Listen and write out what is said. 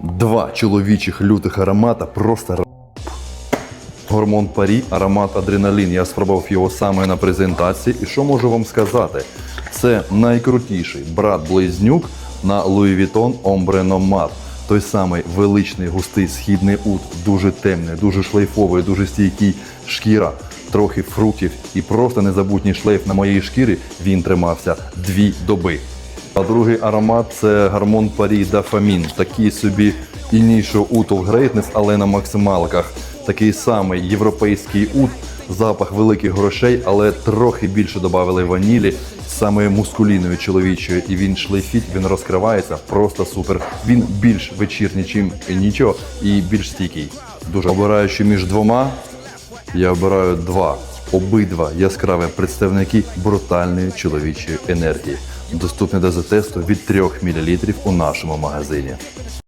Два чоловічих лютих аромата просто Гормон парі, аромат адреналін. Я спробував його саме на презентації. І що можу вам сказати? Це найкрутіший брат-близнюк на Louis Vuitton Ombre Nomad. Той самий величний густий східний ут, дуже темний, дуже шлейфовий, дуже стійкий шкіра, трохи фруктів і просто незабутній шлейф на моїй шкірі. Він тримався дві доби. А другий аромат це гормон парі дафамін. Такий собі інішо ут of greatness, але на максималках. Такий самий європейський ут, запах великих грошей, але трохи більше додали ванілі, саме мускулінної чоловічої, і він шлейфіть, він розкривається просто супер. Він більш вечірній, чим нічого, і більш стійкий. Дуже обираючи між двома, я обираю два. Обидва яскраві представники брутальної чоловічої енергії. Доступний до затесту від 3 мл у нашому магазині.